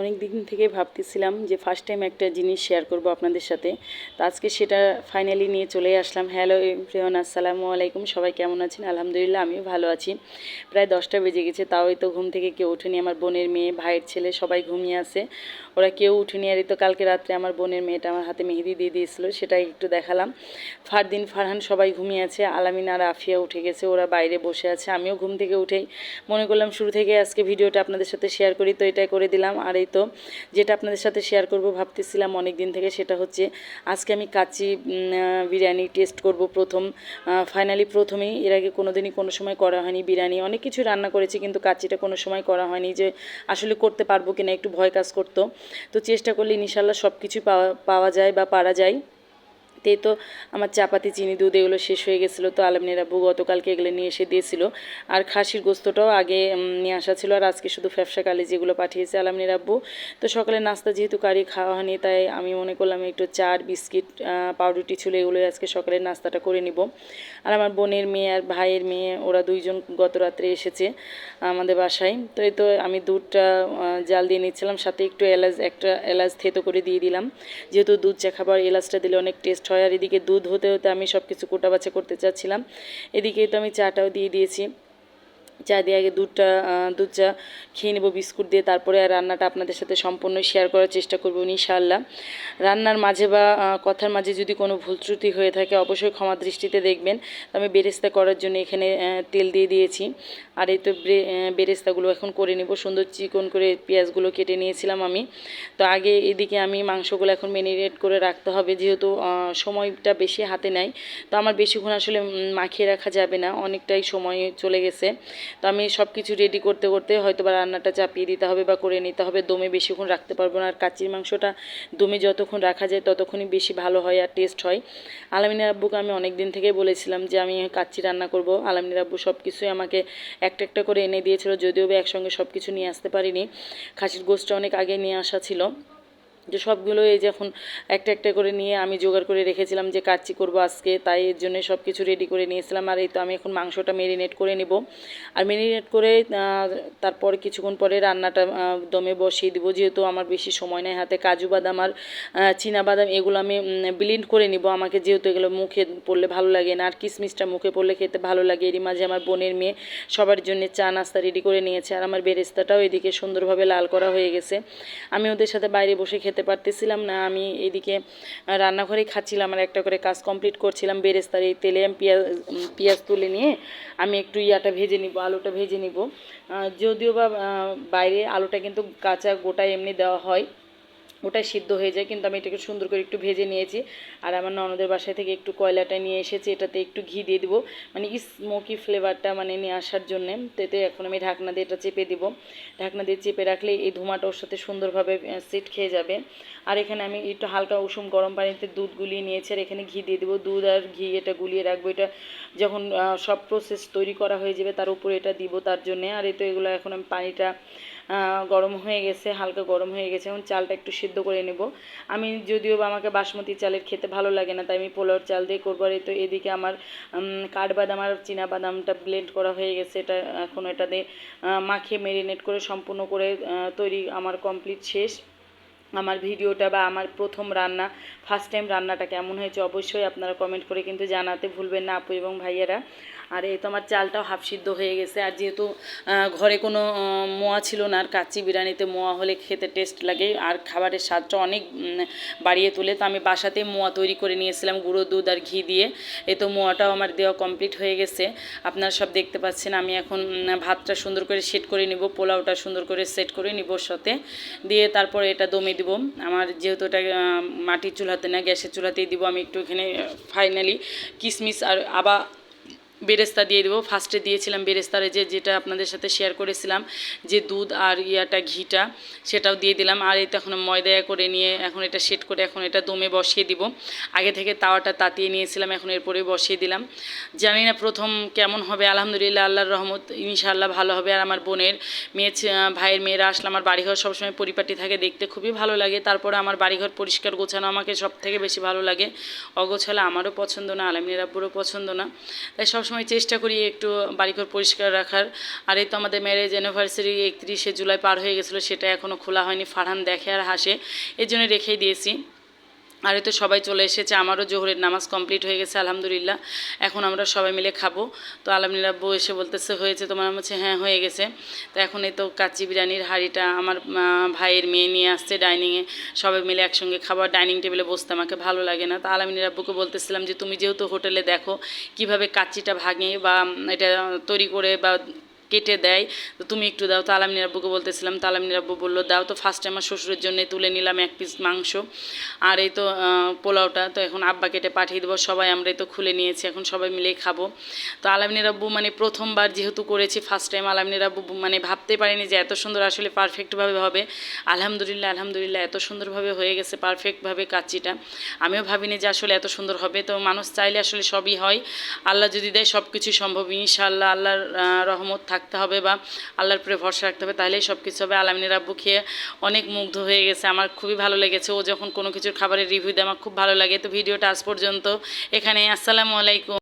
অনেক দিন থেকে ভাবতেছিলাম যে ফার্স্ট টাইম একটা জিনিস শেয়ার করব আপনাদের সাথে। তো আজকে সেটা ফাইনালি নিয়ে চলে আসলাম। হ্যালো এভরিওয়ান আসসালামু আলাইকুম। সবাই কেমন আছেন? আলহামদুলিল্লাহ, আমিও ভালো আছি। প্রায় দশটা বেজে গেছে, তাও তো ঘুম থেকে কেউ উঠেনি আমার বোনের মেয়ে, ভাইয়ের ছেলে সবাই ঘুমিয়ে আছে। ওরা কেউ উঠেনি আর এই তো কালকে রাত্রে আমার বোনের মেয়েটা আমার হাতে মেহেদি দিয়ে দিয়েছিল, সেটাই একটু দেখালাম। ফারদিন, ফারহান সবাই ঘুমিয়ে আছে। আলামিন আর আফিয়া উঠে গেছে, ওরা বাইরে বসে আছে। আমিও ঘুম থেকে উঠেই মনে করলাম শুরু থেকে আজকে ভিডিওটা আপনাদের সাথে শেয়ার করি, তো এটাই করে দিলাম। আর এই তো যেটা আপনাদের সাথে শেয়ার করব ভাবতেছিলাম অনেক দিন থেকে, সেটা হচ্ছে আজকে আমি কাচি বিরিয়ানি টেস্ট করব প্রথম। ফাইনালি প্রথমেই, এর আগে কোনো দিনই কোনো সময় করা হয়নি বিরিয়ানি। অনেক কিছু রান্না করেছি, কিন্তু কাচিটা কোনো সময় করা হয়নি যে আসলে করতে পারব কিনা, একটু ভয় কাজ করতো। তো চেষ্টা করলে ইনশাল্লাহ সব কিছু পাওয়া পাওয়া যায় বা পারা যায়। তে তো আমার চাপাতি, চিনি, দুধ এগুলো শেষ হয়ে গেছিল তো আলমনের আব্বু গতকালকে এগুলো নিয়ে এসে দিয়েছিল। আর খাসির গোস্তটাও আগে নিয়ে আসা ছিল আর আজকে শুধু ফ্যাপসা কালি যেগুলো পাঠিয়েছে আলমনের আব্বু। তো সকালে নাস্তা যেহেতু কারি খাওয়া হয়নি, তাই আমি মনে করলাম একটু চার বিস্কিট পাউরুটি ছিল এগুলো আজকে সকালের নাস্তাটা করে নিব। আর আমার বোনের মেয়ে আর ভাইয়ের মেয়ে, ওরা দুইজন গত রাত্রে এসেছে আমাদের বাসায়। তো এই তো আমি দুধটা জাল দিয়ে নিচ্ছিলাম, সাথে একটু এলাচ, একটা এলাচ থেতো করে দিয়ে দিলাম। যেহেতু দুধ চা খাবার, এলাচটা দিলে অনেক টেস্ট হয়। আর এদিকে দুধ হতে হতে আমি সব কিছু কোটা বাছা করতে চাচ্ছিলাম। এদিকে তো আমি চাটাও দিয়ে দিয়েছি। চা দিয়ে আগে দুধটা দুধ চা খেয়ে নেব, বিস্কুট দিয়ে, তারপরে আর রান্নাটা আপনাদের সাথে সম্পূর্ণ শেয়ার করার চেষ্টা করব ইনশাআল্লাহ। রান্নার মাঝে বা কথার মাঝে যদি কোনো ভুল ত্রুটি হয়ে থাকে, অবশ্যই ক্ষমা দৃষ্টিতে দেখবেন। আমি বেরেস্তা করার জন্য এখানে তেল দিয়ে দিয়েছি। আর এই তো বেরেস্তাগুলো এখন করে নেব। সুন্দর চিকন করে পেঁয়াজগুলো কেটে নিয়েছিলাম আমি। তো আগে এদিকে আমি মাংসগুলো এখন মেরিনেট করে রাখতে হবে। যেহেতু সময়টা বেশি হাতে নাই তো আমার বেশিক্ষণ আসলে মাখিয়ে রাখা যাবে না। অনেকটাই সময় চলে গেছে। তো আমি সব কিছু রেডি করতে করতে হয়তো বা রান্নাটা চাপিয়ে দিতে হবে বা করে নিতে হবে। দমে বেশিক্ষণ রাখতে পারব না। আর কাচির মাংসটা দমে যতক্ষণ রাখা যায় ততক্ষণই বেশি ভালো হয় আর টেস্ট হয়। আলামিনের আব্বুকে আমি অনেক দিন থেকেই বলেছিলাম যে, আমি কাচ্চি রান্না করব। আলামিনের আব্বু সব কিছুই আমাকে একটা একটা করে এনে দিয়েছিল। যদিও বা একসঙ্গে সব কিছু নিয়ে আসতে পারিনি। খাসির গোষ্ঠটা অনেক আগে নিয়ে আসা ছিল। যে সবগুলো এই যে এখন একটা একটা করে নিয়ে আমি জোগাড় করে রেখেছিলাম যে কাচ্চি করব আজকে, তাই এর জন্য সব কিছু রেডি করে নিয়েছিলাম। আর এই তো আমি এখন মাংসটা মেরিনেট করে নেব। আর মেরিনেট করে তারপর কিছুক্ষণ পরে রান্নাটা দমে বসিয়ে দিব। যেহেতু আমার বেশি সময় নেই হাতে, কাজু বাদাম আর বাদাম এগুলো আমি ব্লিন্ড করে নিব। আমাকে যেহেতু এগুলো মুখে পড়লে ভালো লাগে না, আর কিশমিশটা মুখে পড়লে খেতে ভালো লাগে। এরই মাঝে আমার বোনের মেয়ে সবার জন্য চা নাস্তা রেডি করে নিয়েছে। আর আমার বেরেস্তাটাও এদিকে সুন্দরভাবে লাল করা হয়ে গেছে। আমি ওদের সাথে বাইরে বসে খেতে পারতেছিলাম না। আমি এদিকে রান্নাঘরে খাচ্ছিলাম আর একটা করে কাজ কমপ্লিট করছিলাম বেরেস্তার এই তেলে পেঁয়াজ পেঁয়াজ তুলে নিয়ে আমি একটু ইয়াটা ভেজে নিব, আলুটা ভেজে নিব। যদিও বা বাইরে আলুটা কিন্তু কাঁচা গোটা এমনি দেওয়া হয়। ওটাই সিদ্ধ হয়ে যায়, কিন্তু আমি এটাকে সুন্দর করে একটু ভেজে নিয়েছি। আর আমার ননদের বাসায় থেকে একটু কয়লাটা নিয়ে এসেছি, এটাতে একটু ঘি দিয়ে দিব। মানে স্মোকি ফ্লেভারটা মানে নিয়ে আসার জন্যে। তো এতে এখন আমি ঢাকনা দিয়ে এটা চেপে দিব। ঢাকনা দিয়ে চেপে রাখলে এই ধোঁয়াটা ওর সাথে সুন্দরভাবে সেট খেয়ে যাবে। আর এখানে আমি একটু হালকা উষুম গরম পানিতে দুধ গুলিয়ে নিয়েছি, আর এখানে ঘি দিয়ে দেবো। দুধ আর ঘি এটা গুলিয়ে রাখব। এটা যখন সব প্রসেস তৈরি করা হয়ে যাবে, তার উপরে এটা দিব তার জন্যে। আর এই তো এগুলো এখন আমি পানিটা গরম হয়ে গেছে, হালকা গরম হয়ে গেছে, এখন চালটা একটু সিদ্ধ করে নেব। আমি যদিও আমাকে বাসমতি চালের খেতে ভালো লাগে না, তাই আমি পোলাওর চাল দিয়ে করব। তো এদিকে আমার কাঠবাদাম আর বাদামটা ব্লেন্ড করা হয়ে গেছে, এটা এখন এটা দিয়ে মাখিয়ে মেরিনেট করে সম্পূর্ণ করে তৈরি আমার কমপ্লিট শেষ। আমার ভিডিওটা বা আমার প্রথম রান্না ফার্স্ট টাইম রান্নাটা কেমন হয়েছে অবশ্যই আপনারা কমেন্ট করে কিন্তু জানাতে ভুলবেন না আপু এবং ভাইয়েরা। আর এই তো আমার চালটাও হাফ সিদ্ধ হয়ে গেছে। আর যেহেতু ঘরে কোনো মোয়া ছিল না, আর কাচ্চি বিরিয়ানিতে মোয়া হলে খেতে টেস্ট লাগে। আর খাবারের স্বাদটা অনেক বাড়িয়ে তোলে। তো আমি বাসাতে মোয়া তৈরি করে নিয়েছিলাম, গুঁড়ো দুধ আর ঘি দিয়ে। এই তো মোয়াটাও আমার দেওয়া কমপ্লিট হয়ে গেছে। আপনারা সব দেখতে পাচ্ছেন, আমি এখন ভাতটা সুন্দর করে সেট করে নিব, পোলাওটা সুন্দর করে সেট করে নিব সাথে। দিয়ে তারপরে এটা দমে দিব। আমার যেহেতু এটা মাটির চুলাতে না, গ্যাসের চুলাতেই দিব। আমি একটু এখানে ফাইনালি কিশমিশ আর আবার বেরেস্তা দিয়ে দেবো। ফার্স্টে দিয়েছিলাম বেরেস্তারে যে, যেটা আপনাদের সাথে শেয়ার করেছিলাম, যে দুধ আর ইয়াটা ঘিটা, সেটাও দিয়ে দিলাম। আর তো এখন ময়দা করে নিয়ে এখন এটা সেট করে এখন এটা দমে বসিয়ে দিব। আগে থেকে তাওয়াটা তাতিয়ে নিয়েছিলাম, এখন এরপরে বসিয়ে দিলাম। জানি না প্রথম কেমন হবে, আলহামদুলিল্লাহ, আল্লাহর রহমত, ইনশাআল্লাহ ভালো হবে। আর আমার বোনের মেয়ে ভাইয়ের মেয়েরা আসলে আমার বাড়িঘর সবসময় পরিপাটি থাকে, দেখতে খুবই ভালো লাগে। তারপরে আমার বাড়িঘর পরিষ্কার গোছানো আমাকে সব থেকে বেশি ভালো লাগে। অগোছালা আমারও পছন্দ না আলমিনের আব্বুরও পছন্দ না। তাই সবসময় সবসময় চেষ্টা করি একটু বাড়িঘর পরিষ্কার রাখার। আর এই তো আমাদের ম্যারেজ অ্যানিভার্সারি একত্রিশে জুলাই পার হয়ে গেছিল, সেটা এখনও খোলা হয়নি, ফারহান দেখে আর হাসে, এর জন্য রেখেই দিয়েছি। আর তো সবাই চলে এসেছে, আমারও জোহরের নামাজ কমপ্লিট হয়ে গেছে, আলহামদুলিল্লাহ। এখন আমরা সবাই মিলে খাব। তো আলহামদুলিল্লাহ বউ এসে বলতেছে, হয়েছে তোমার বলছি হ্যাঁ হয়ে গেছে। তো এখন এই তো কাচ্চি বিরিয়ানির হাঁড়িটা আমার ভাইয়ের মেয়ে নিয়ে আসছে ডাইনিংয়ে সবাই মিলে একসঙ্গে খাবার ডাইনিং টেবিলে বসতে আমাকে ভালো লাগে না। তো আলমিনের আব্বুকে বলতেছিলাম যে, তুমি যেহেতু হোটেলে দেখো, কীভাবে কাচ্চিটা ভাঙে বা এটা তৈরি করে বা কেটে দেয়, তো তুমি একটু দাও। তো আলামিনের আব্বুকে বলতেছিলাম তো আলামিনের আব্বু বলল, দাও তো ফার্স্টে আমার শ্বশুরের জন্য তুলে নিলাম এক পিস মাংস। আর এই তো পোলাওটা, তো এখন আব্বা কেটে পাঠিয়ে দেবো, সবাই আমরা তো খুলে নিয়েছি, এখন সবাই মিলেই খাব। তো আলামিনের আব্বু মানে প্রথমবার যেহেতু করেছি ফার্স্ট টাইম আলামিনের আব্বু মানে ভাবতে পারিনি যে এত সুন্দর আসলে পারফেক্টভাবে হবে। আলহামদুলিল্লাহ আলহামদুলিল্লাহ, এত সুন্দরভাবে হয়ে গেছে পারফেক্টভাবে কাচ্চিটা। আমিও ভাবিনি যে আসলে এত সুন্দর হবে, তো মানুষ চাইলে আসলে সবই হয়। আল্লাহ যদি দেয় সব কিছু সম্ভব, ইনশাআল্লাহ, আল্লাহর রহমত রহমত থাকতে হবে বা আল্লাহর উপরে ভরসা রাখতে হবে তাহলেই সব কিছু হবে। আলামিনের রাব্বু খেয়ে অনেক মুগ্ধ হয়ে গেছে। আমার খুবই ভালো লেগেছে। ও যখন কোনো কিছুর খাবারের রিভিউ দেয়, আমার খুব ভালো লাগে। তো ভিডিওটা আজ পর্যন্ত এখানে আসসালামু আলাইকুম।